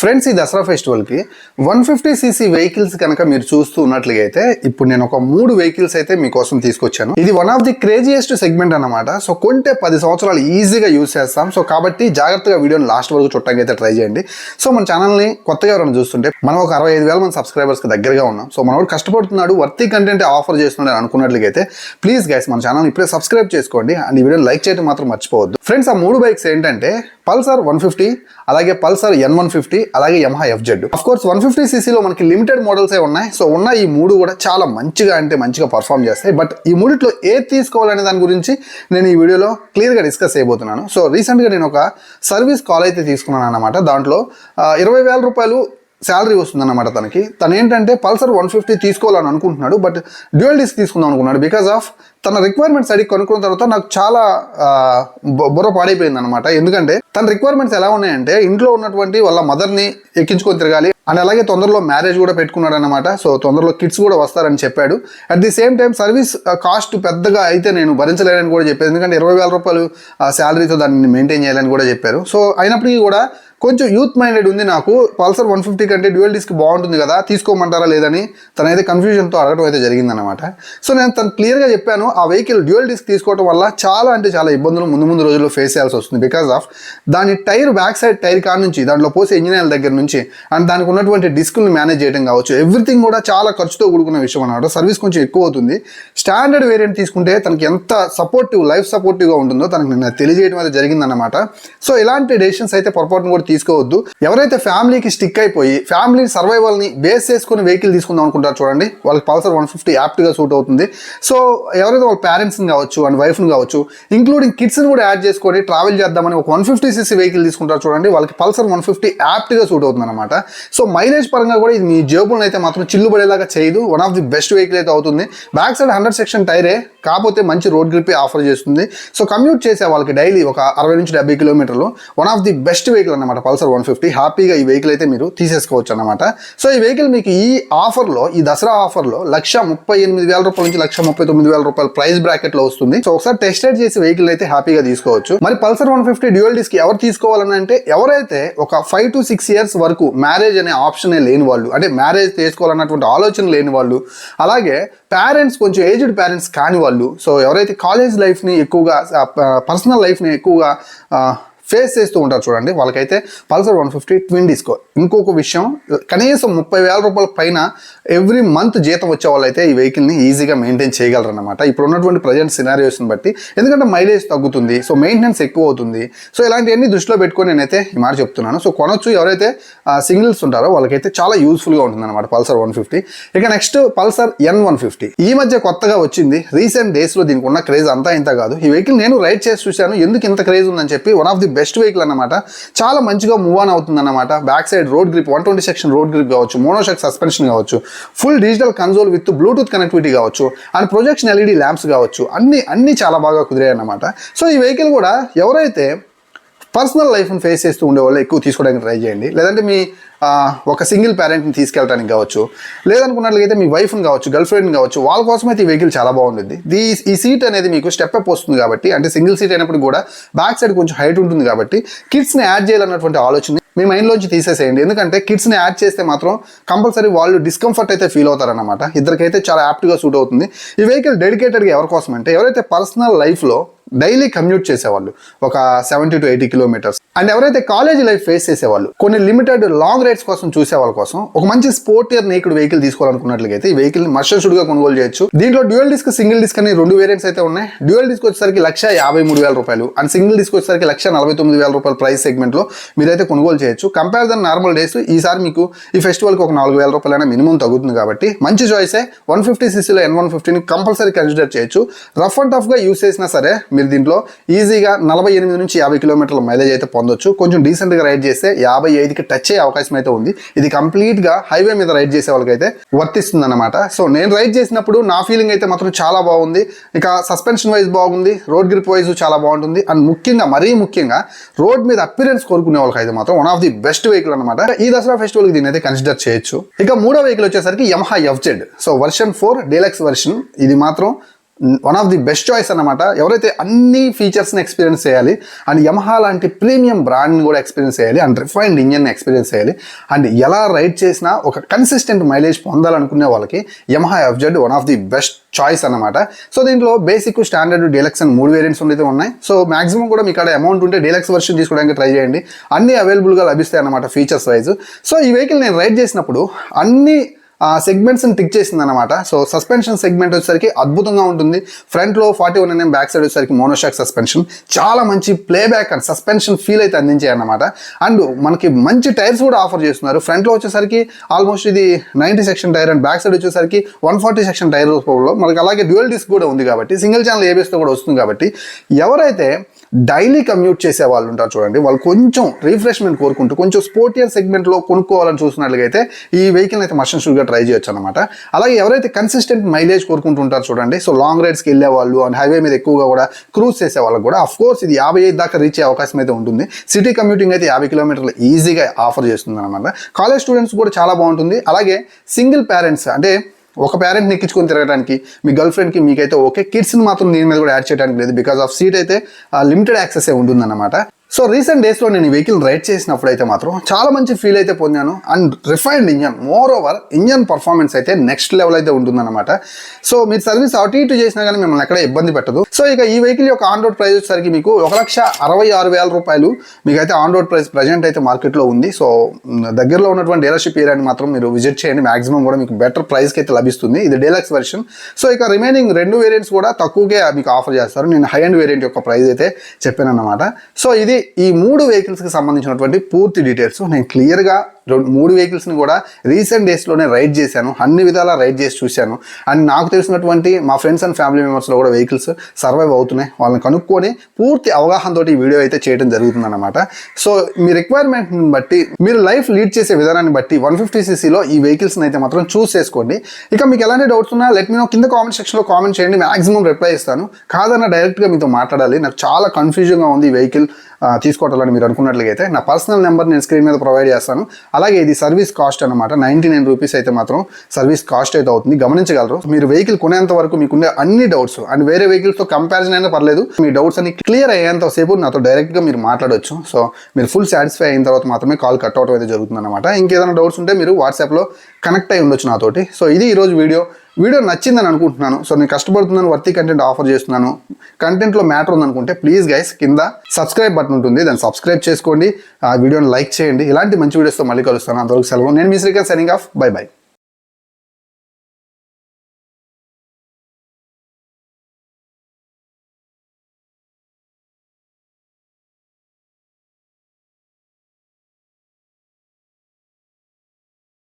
Friends ఈ దసరా ఫెస్టివల్కి one fifty CC vehicles కనుక మీరు చూస్తూ ఉన్నట్లయితే ఇప్పుడు నేను ఒక మూడు వెహికల్స్ అయితే మీకోసం తీసుకొచ్చాను. ఇది one of the craziest segment అన్నమాట. సో కొంటే పది సంవత్సరాలు ఈజీగా యూస్ చేస్తాం. సో కాబట్టి జాగ్రత్తగా వీడియోని లాస్ట్ వరకు చూడటానికి అయితే ట్రై చేయండి. సో మన ఛానల్ని కొత్తగా ఎవరైనా చూస్తుంటే మనం ఒక అరవై ఐదు వేల మంది సబ్స్క్రైబర్స్కి దగ్గరగా ఉన్నాం. సో మనవాడు కష్టపడుతున్నాడు వర్తీ కంటెంట్ ఆఫర్ చేస్తున్నాడు అని అనుకున్నట్లయితే ప్లీజ్ గైస్ మన ఛానల్ ఇప్పుడే సబ్స్క్రైబ్ చేసుకోండి. అండ్ ఈ వీడియోని లైక్ చేయడం మాత్రం మర్చిపోవద్దు. ఫ్రెండ్స్ ఆ మూడు బైక్స్ ఏంటంటే పల్సర్ వన్ ఫిఫ్టీ అలాగే పల్సర్ ఎన్ వన్ ఫిఫ్టీ అలాగే Yamaha F Z of course one fifty సీసీలో మనకి లిమిటెడ్ మోడల్స్ ఏ ఉన్నాయి. సో ఉన్న ఈ మూడు కూడా చాలా మంచిగా అంటే మంచిగా పర్ఫామ్ చేస్తాయి. బట్ ఈ మూడిట్లో ఏది తీసుకోవాలనే దాని గురించి నేను ఈ వీడియోలో క్లియర్గా డిస్కస్ చేయబోతున్నాను. సో రీసెంట్గా నేను ఒక సర్వీస్ కాల్ అయితే తీసుకున్నాను అనమాట దాంట్లో ఇరవై వేల రూపాయలు శాలరీ వస్తుందన్నమాట తనకి. తను ఏంటంటే పల్సర్ వన్ ఫిఫ్టీ తీసుకోవాలని అనుకుంటున్నాడు బట్ డ్యూయల్ డిస్క్ తీసుకుందాం అనుకున్నాడు బికాస్ ఆఫ్ తన రిక్వైర్మెంట్స్ అడిగి కనుక్కున్న తర్వాత నాకు చాలా బుర్ర పాడైపోయింది అనమాట ఎందుకంటే తన రిక్వైర్మెంట్స్ ఎలా ఉన్నాయంటే ఇంట్లో ఉన్నటువంటి వాళ్ళ మదర్ని ఎక్కించుకొని తిరగాలి అండ్ అలాగే తొందరలో మ్యారేజ్ కూడా పెట్టుకున్నాడు అనమాట సో తొందరలో కిడ్స్ కూడా వస్తారని చెప్పాడు. At the same time service cost పెద్దగా అయితే నేను భరించలేనని కూడా చెప్పాను. ఎందుకంటే ఇరవై వేల రూపాయలు శాలరీతో దాన్ని మెయింటైన్ చేయాలని కూడా చెప్పారు. సో అయినప్పటికీ కూడా కొంచెం యూత్ మైండెడ్ ఉంది నాకు. పల్సర్ వన్ ఫిఫ్టీ కంటే డ్యూయల్ డిస్క్ బాగుంటుంది కదా తీసుకోమంటారా లేదని తనైతే కన్ఫ్యూజన్తో అడగడం అయితే జరిగిందనమాట సో నేను తను క్లియర్గా చెప్పాను ఆ వెహికల్ డ్యూయల్ డిస్క్ తీసుకోవడం వల్ల చాలా అంటే చాలా ఇబ్బందులు ముందు ముందు రోజుల్లో ఫేస్ చేయాల్సి వస్తుంది బికాస్ ఆఫ్ దాని టైర్ బ్యాక్ సైడ్ టైర్ కాడ నుంచి దాంట్లో పోసే ఇంజనీర్ల దగ్గర నుంచి అండ్ దానికి ఉన్నటువంటి డిస్క్ని మేనేజ్ చేయడం కావచ్చు. ఎవ్రీథింగ్ కూడా చాలా ఖర్చుతో కూడుకున్న విషయం అనమాట సర్వీస్ కొంచెం ఎక్కువ అవుతుంది. స్టాండర్డ్ వేరియంట్ తీసుకుంటే తనకి ఎంత సపోర్టివ్ లైఫ్ సపోర్టివ్గా ఉంటుందో తనకు నిన్న తెలియజేయడం అయితే జరిగిందన్నమాట. సో ఇలాంటి డెసిషన్స్ అయితే పొరపాటును కూడా తీసుకోవద్దు. ఎవరైతే ఫ్యామిలీకి స్టిక్ అయిపోయి ఫ్యామిలీ సర్వైవల్ని బేస్ చేసుకుని వెహికల్ తీసుకుందాం అనుకుంటారు చూడండి వాళ్ళకి పల్సర్ వన్ ఫిఫ్టీ యాప్ట్గా సూట్ అవుతుంది. సో ఎవరైతే వాళ్ళ పేరెంట్స్ని కావచ్చు అండ్ వైఫ్ని కావచ్చు ఇంక్లూడింగ్ కిడ్స్ని కూడా యాడ్ చేసుకొని ట్రావెల్ చేద్దామని ఒక వన్ ఫిఫ్టీ సీసీ వెహికల్ తీసుకుంటారు చూడండి వాళ్ళకి పల్సర్ వన్ ఫిఫ్టీ యాప్ట్గా సూట్ అవుతుంది అనమాట సో మైలేజ్ పరంగా కూడా ఇది మీ జేబులను అయితే మాత్రం చిల్లు పడేలాగా చేయదు. One of the best vehicle అయితే అవుతుంది. బ్యాక్ సైడ్ హండ్రెడ్ సెక్షన్ టైరే కాకపోతే మంచి రోడ్ గ్రిప్ ఆఫర్ చేస్తుంది. సో కమ్యూట్ చేసే వాళ్ళకి డైలీ ఒక అరవై నుంచి డెబ్బై కిలోమీటర్లు. One of the best vehicle అనమాట పల్సర్ వన్ ఫిఫ్టీ. హ్యాపీగా ఈ వెహికల్ అయితే మీరు తీసేసుకోవచ్చు అనమాట సో ఈ వెహికల్ మీకు ఈ ఆఫర్లో ఈ దసరా ఆఫర్లో లక్ష ముప్పై ఎనిమిది వేల రూపాయల నుంచి లక్ష ముప్పై తొమ్మిది వేల రూపాయల ప్రైస్ బ్రాకెట్లో వస్తుంది. సో ఒకసారి టెస్ట్ రైడ్ చేసి వెహికల్ అయితే హ్యాపీగా తీసుకోవచ్చు. మరి Pulsar one fifty dual disc ఎవరు తీసుకోవాలని అంటే ఎవరైతే ఒక ఫైవ్ టు సిక్స్ ఇయర్స్ వరకు మ్యారేజ్ అనే ఆప్షనే లేని వాళ్ళు అంటే మ్యారేజ్ చేసుకోవాలన్నటువంటి ఆలోచన లేని వాళ్ళు అలాగే పేరెంట్స్ కొంచెం ఏజ్డ్ పేరెంట్స్ కాని వాళ్ళు సో ఎవరైతే కాలేజ్ లైఫ్ని ఎక్కువగా పర్సనల్ లైఫ్ని ఎక్కువగా ఫేస్ చేస్తూ ఉంటారు చూడండి. వాళ్ళకైతే పల్సర్ వన్ ఫిఫ్టీ ట్విన్ డిస్కో. ఇంకొక విషయం కనీసం ముప్పై వేల రూపాయల పైన ఎవ్రీ మంత్ జీతం వచ్చే వాళ్ళైతే ఈ వెహికల్ని ఈజీగా మెయింటైన్ చేయగలరు అనమాట ఇప్పుడు ఉన్నటువంటి ప్రజెంట్ సినారియోస్ని బట్టి ఎందుకంటే మైలేజ్ తగ్గుతుంది సో మెయింటెనెన్స్ ఎక్కువ అవుతుంది. సో ఇలాంటివన్నీ దృష్టిలో పెట్టుకొని నేనైతే ఈ మాట చెప్తున్నాను. సో కొనొచ్చు ఎవరైతే సింగిల్స్ ఉంటారో వాళ్ళకైతే చాలా యూస్ఫుల్గా ఉంటుంది అనమాట పల్సర్ వన్ ఫిఫ్టీ. ఇక next Pulsar N one fifty. ఈ మధ్య కొత్తగా వచ్చింది. రీసెంట్ డేస్లో దీనికి ఉన్న క్రేజ్ అంతా ఇంత కాదు. ఈ వెహికల్ నేను రైడ్ చేసి చూశాను. ఎందుకు ఇంత క్రేజ్ ఉందని చెప్పి one of the best vehicle అన్నమాట. చాలా మంచిగా మూవ్ ఆన్ అవుతుంది అనమాట back side road grip one twenty section road grip కావచ్చు మోనోషక్ సస్పెన్షన్ కావచ్చు full digital console with Bluetooth connectivity కావచ్చు అండ్ ప్రొజెక్షన్ ఎల్ఈడి ల్యాంప్స్ కావచ్చు. అన్ని అన్ని చాలా బాగా కుదిరాయి అన్నమాట సో ఈ వెహికల్ కూడా ఎవరైతే పర్సనల్ లైఫ్ని ఫేస్ చేస్తూ ఉండే వాళ్ళు ఎక్కువ తీసుకోవడానికి ట్రై చేయండి. లేదంటే మీ ఒక సింగిల్ పేరెంట్ని తీసుకెళ్ళడానికి కావచ్చు లేదనుకున్నట్లయితే మీ వైఫ్ని కావచ్చు గర్ల్ ఫ్రెండ్ని కావచ్చు వాళ్ళ కోసం అయితే ఈ వెహికల్ చాలా బాగుంటుంది. దీ ఈ సీట్ అనేది మీకు స్టెప్ అప్ వస్తుంది కాబట్టి అంటే సింగిల్ సీట్ అయినప్పుడు కూడా బ్యాక్ సైడ్ కొంచెం హైట్ ఉంటుంది కాబట్టి కిడ్స్ని యాడ్ చేయాలన్నటువంటి ఆలోచన మీ మైండ్లోంచి తీసేసేయండి. ఎందుకంటే కిడ్స్ని యాడ్ చేస్తే మాత్రం కంపల్సరీ వాళ్ళు డిస్కంఫర్ట్ అయితే ఫీల్ అవుతారనమాట ఇద్దరికైతే చాలా యాప్ట్గా సూట్ అవుతుంది. ఈ వెహికల్ డెడికేటెడ్గా ఎవరి కోసం అంటే ఎవరైతే పర్సనల్ లైఫ్లో డైలీ కమ్యూట్ చేసేవాళ్ళు. ఒక seventy to eighty kilometres and ఎవరైతే కాలేజ్ లైఫ్ ఫేస్ చేసేవాళ్ళు కొన్ని లిమిటెడ్ లాంగ్ రైడ్స్ కోసం చూసే వాళ్ళ కోసం ఒక మంచి స్పోర్ట్ ఇయర్ నేకుడు వెహికల్ తీసుకోవాలనుకున్నట్లయితే ఈ వెహికల్ మర్షన్షుడ్గా కొనుగోలు చేయొచ్చు. దీంట్లో డ్యూయల్ డిస్క్ సింగిల్ డిస్క్ అని రెండు వేరియంట్స్ అయితే ఉన్నాయి. డ్యూయల్ డిస్క్ వచ్చేసరికి లక్ష యాభై మూడు వేల రూపాయలు అండ్ సింగిల్ డిస్క్ వచ్చేసరికి లక్ష నలభై తొమ్మిది వేల రూపాయల ప్రైస్ సెగ్మెంట్లో మీరైతే కొనుగోలు చేయొచ్చు. కంపేర్ దన్ నార్మల్ డేస్ ఈసారి మీకు ఈ ఫెస్టివల్కి ఒక నాలుగు వేల రూపాయలైనా మినిమం తగ్గుతుంది కాబట్టి మంచి చాయిసే వన్ ఫిఫ్టీ సీసీలో ఎన్ వన్ ఫిఫ్టీని కంపల్సరీ కన్సిడర్ చేయొచ్చు. రఫ్ అండ్ టఫ్గా యూస్ చేసినా సరే మీరు దీంట్లో ఈజీగా నలభై ఎనిమిది నుంచి యాభై కిలోమీటర్ల మైలేజ్ అయితే పొందొచ్చు. కొంచెం డీసెంట్గా రైడ్ చేస్తే యాభై ఐదుకి టచ్ అయ్యే అవకాశం అయితే ఉంది. ఇది కంప్లీట్గా హైవే మీద రైడ్ చేసే వాళ్ళకైతే వర్తిస్తుంది అనమాట సో నేను రైడ్ చేసినప్పుడు నా ఫీలింగ్ అయితే మాత్రం చాలా బాగుంది. ఇక సస్పెన్షన్ వైజ్ బాగుంది రోడ్ గ్రిప్ వైజ్ చాలా బాగుంటుంది. అండ్ ముఖ్యంగా మరీ ముఖ్యంగా రోడ్ మీద అపిరెన్స్ కోరుకునే వాళ్ళకి అయితే మాత్రం one of the best vehicle అనమాట ఈ దసరా ఫెస్టివల్కి దీని అయితే కన్సిడర్ చేయొచ్చు. ఇక మూడో వెహికల్ వచ్చేసరికి Yamaha F Z so version four deluxe version ఇది మాత్రం one of the best choice అనమాట ఎవరైతే అన్ని ఫీచర్స్ని ఎక్స్పీరియన్స్ చేయాలి అండ్ యమహా లాంటి ప్రీమియం బ్రాండ్ని కూడా ఎక్స్పీరియన్స్ చేయాలి అండ్ రిఫైన్డ్ ఇంజన్ ఎక్స్పీరియన్స్ చేయాలి అండ్ ఎలా రైడ్ చేసినా ఒక కన్సిస్టెంట్ మైలేజ్ పొందాలనుకునే వాళ్ళకి Yamaha FZ one of the best choice అనమాట సో దీంట్లో బేసిక్ స్టాండర్డ్ డీలక్స్ అని మూడు వేరియంట్స్ అయితే ఉన్నాయి. సో మాక్సిమం కూడా మీకు అక్కడ అమౌంట్ ఉంటే డీలక్స్ వర్షన్ తీసుకోవడానికి ట్రై చేయండి. అన్ని అవైలబుల్గా లభిస్తాయి అన్నమాట ఫీచర్స్ వైజ్ సో ఈ వెహికల్ నేను రైడ్ చేసినప్పుడు అన్ని సెగ్మెంట్స్ని టిక్ చేసింది అనమాట సో సస్పెన్షన్ సెగ్మెంట్ వచ్చేసరికి అద్భుతంగా ఉంటుంది. ఫ్రంట్లో forty one NM back side వచ్చేసరికి మోనోషాక్ సస్పెన్షన్ చాలా మంచి play back and suspension feel అయితే అందించాయి అనమాట అండ్ మనకి మంచి టైర్స్ కూడా ఆఫర్ చేస్తున్నారు. ఫ్రంట్లో వచ్చేసరికి ఆల్మోస్ట్ ఇది ninety section tyre and back side వచ్చేసరికి వన్ ఫార్టీ సెక్షన్ టైర్ రూపంలో మనకి అలాగే డ్యూయల్ డిస్క్ కూడా ఉంది కాబట్టి సింగిల్ ఛానల్ ఏబిఎస్తో కూడా వస్తుంది కాబట్టి ఎవరైతే డైలీ కమ్యూట్ చేసే వాళ్ళు ఉంటారు చూడండి. వాళ్ళు కొంచెం రిఫ్రెష్మెంట్ కోరుకుంటూ కొంచెం స్పోర్టియర్ సెగ్మెంట్లో కొనుక్కోవాలని చూసినట్లయితే ఈ వెహికల్ అయితే మషన్ షూగా ట్రై చేయొచ్చు అనమాట అలాగే ఎవరైతే కన్సిస్టెంట్ మైలేజ్ కోరుకుంటుంటారు చూడండి సో లాంగ్ రైడ్స్కి వెళ్ళే వాళ్ళు అండ్ హైవే మీద ఎక్కువగా కూడా క్రూజ్ చేసే వాళ్ళకి కూడా అఫ్ కోర్స్ ఇది యాభై ఐదు దాకా రీచ్ అయ్యే అవకాశం అయితే ఉంటుంది. సిటీ కమ్యూటింగ్ అయితే యాభై కిలోమీటర్లు ఈజీగా ఆఫర్ చేస్తుంది అనమాట కాలేజ్ స్టూడెంట్స్ కూడా చాలా బాగుంటుంది. అలాగే సింగిల్ పేరెంట్స్ అంటే ఒక పేరెంట్ని ఎక్కించుకొని తిరగడానికి మీ గర్ల్ ఫ్రెండ్కి మీకైతే ఓకే కిడ్స్ని మాత్రం దీని మీద కూడా యాడ్ చేయడానికి లేదు. బికాస్ ఆఫ్ సీట్ అయితే లిమిటెడ్ యాక్సెస్ ఉంటుందన్నమాట. సో రీసెంట్ డేస్లో నేను ఈ వెహికల్ రైడ్ చేసినప్పుడు అయితే మాత్రం చాలా మంచి ఫీల్ అయితే పొందాను. And refined engine more over engine performance అయితే నెక్స్ట్ లెవెల్ అయితే ఉంటుందన్నమాట. సో మీరు సర్వీస్ అటు ఇటు చేసినా కానీ మిమ్మల్ని ఎక్కడ ఇబ్బంది పెట్టదు. సో ఇక ఈ వెహికల్ యొక్క ఆన్ రోడ్ ప్రైస్ వచ్చేసరికి మీకు ఒక లక్ష అరవై ఆరు వేల రూపాయలు మీకు అయితే ఆన్ రోడ్ ప్రైస్ ప్రజెంట్ అయితే మార్కెట్లో ఉంది. సో దగ్గరలో ఉన్నటువంటి డీలర్షిప్ ఏరియాని మాత్రం మీరు విజిట్ చేయండి. మాక్సిమం కూడా మీకు బెటర్ ప్రైస్కి అయితే లభిస్తుంది. ఇది డీలక్స్ వెర్షన్ సో ఇక రిమైనింగ్ రెండు వేరియంట్స్ కూడా తక్కువకే మీకు ఆఫర్ చేస్తారు. నేను హై అండ్ వేరియంట్ యొక్క ప్రైస్ అయితే చెప్పాను అనమాట సో ఇది ఈ మూడు వెహికల్స్కి సంబంధించినటువంటి పూర్తి డీటెయిల్స్ నేను క్లియర్గా రెండు మూడు వెహికల్స్ని కూడా రీసెంట్ డేస్లోనే రైడ్ చేశాను. అన్ని విధాలా రైడ్ చేసి చూశాను. అండ్ నాకు తెలిసినటువంటి మా ఫ్రెండ్స్ అండ్ ఫ్యామిలీ మెంబర్స్లో కూడా వెహికల్స్ సర్వైవ్ అవుతున్నాయి. వాళ్ళని కనుక్కొని పూర్తి అవగాహనతో ఈ వీడియో అయితే చేయడం జరుగుతుందన్నమాట. సో మీ రిక్వైర్మెంట్ని బట్టి మీరు లైఫ్ లీడ్ చేసే విధానాన్ని బట్టి వన్ ఫిఫ్టీ సీసీలో ఈ వెహికల్స్ని అయితే మాత్రం చూస్ చేసుకోండి. ఇక మీకు ఎలాంటి డౌట్స్ ఉన్నా లెట్ మీ నో కింద కామెంట్ సెక్షన్లో కామెంట్ చేయండి. మాక్సిమం రిప్లై ఇస్తాను. కాదన్న డైరెక్ట్గా మీతో మాట్లాడాలి. నాకు చాలా కన్ఫ్యూజన్గా ఉంది ఈ వెహికల్ తీసుకోవటాలని మీరు అనుకున్నట్లయితే నా పర్సనల్ నెంబర్ నేను స్క్రీన్ మీద ప్రొవైడ్ చేస్తాను. అలాగే ఇది సర్వీస్ కాస్ట్ అనమాట నైంటీ నైన్ రూపీస్ అయితే మాత్రం సర్వీస్ కాస్ట్ అయితే అవుతుంది. గమనించగలరు మీరు వెహికల్ కొనేంత వరకు మీకుండే అన్ని డౌట్స్ అండ్ వేరే వెహికల్స్తో కంపారిజన్ అయినా పర్లేదు. మీ డౌట్స్ అన్ని క్లియర్ అయ్యేంత సేపు నాతో డైరెక్ట్గా మీరు మాట్లాడొచ్చు. సో మీరు ఫుల్ సాటిస్ఫై అయిన తర్వాత మాత్రమే కాల్ కట్ అవడం అయితే జరుగుతుంది అనమాట ఇంకేదైనా డౌట్స్ ఉంటే మీరు వాట్సాప్లో కనెక్ట్ అయి ఉండొచ్చు నాతోటి. సో ఇది ఈరోజు వీడియో. వీడియో నచ్చిందని అనుకుంటున్నాను. సో నేను కష్టపడుతున్నాను వర్తి కంటెంట్ ఆఫర్ చేస్తున్నాను. కంటెంట్లో మ్యాటర్ ఉందనుకుంటే ప్లీజ్ గైస్ కింద సబ్స్క్రైబ్ బటన్ ఉంటుంది. దాన్ని సబ్స్క్రైబ్ చేసుకోండి. ఆ వీడియోని లైక్ చేయండి. ఇలాంటి మంచి వీడియోస్తో మళ్ళీ కలుస్తాను. అంతవరకు సెలవు. నేను మీ Srikanth signing off bye bye